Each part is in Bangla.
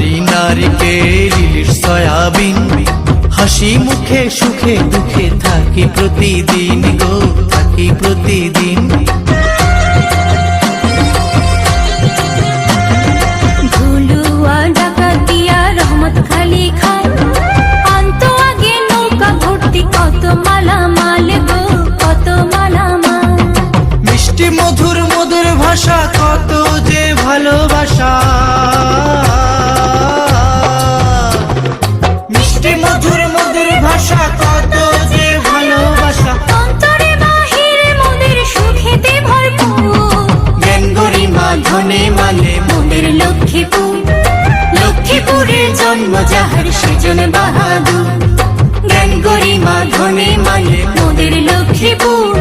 নারিকেল ইলিশ সয়াবিন হাসি মুখে সুখে দুঃখে থাকি প্রতিদিন গো থাকি প্রতিদিন। মিষ্টি মধুর মধুর ভাষা কত যে ভালোবাসা। ধনে মালে মোদের লক্ষ্মীপুর। লক্ষ্মীপুরের জন্ম যাহার সেজন বাহাদুর। জ্ঞান গরিমা ধনে মালে মোদের লক্ষ্মীপুর।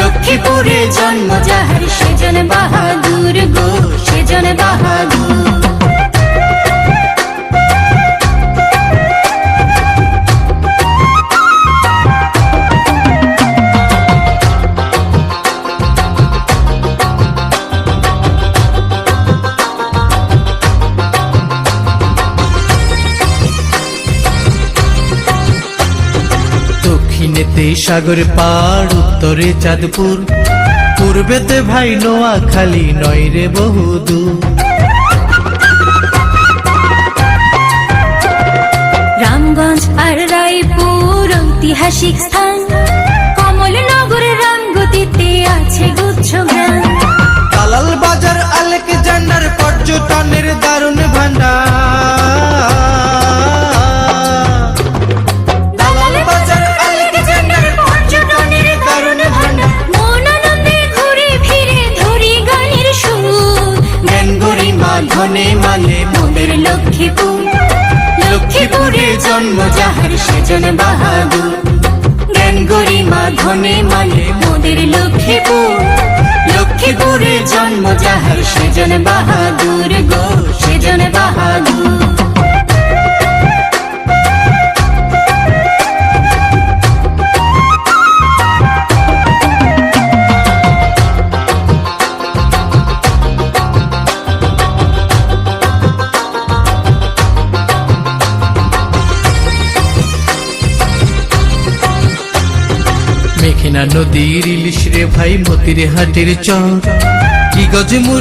লক্ষ্মীপুরের জন্ম যাহার সেজন বাহাদুর গো, সেজন বাহাদুর। দক্ষিণেতে সাগর পাড় উত্তরে চাঁদপুর। পূর্বেতে ভাই নোয়া খালি নয় রে বহুদূর। রামগঞ্জ আর রায়পুর ঐতিহাসিক স্থান। কমলনগর রামগতিতে আছে গুচ্ছ গরিমা মালে মোদের লক্ষ্মীপুর। লক্ষ্মীপুরে জন্ম যাহার সেজন বাহাদুর। জ্ঞান গরিমা ধনে মালে মোদের লক্ষ্মীপুর। লক্ষ্মীপুরে জন্ম যাহার সেজন বাহাদুর গো। নদীর ইলিশ রে ভাই মতির হাটের চর। কি গজে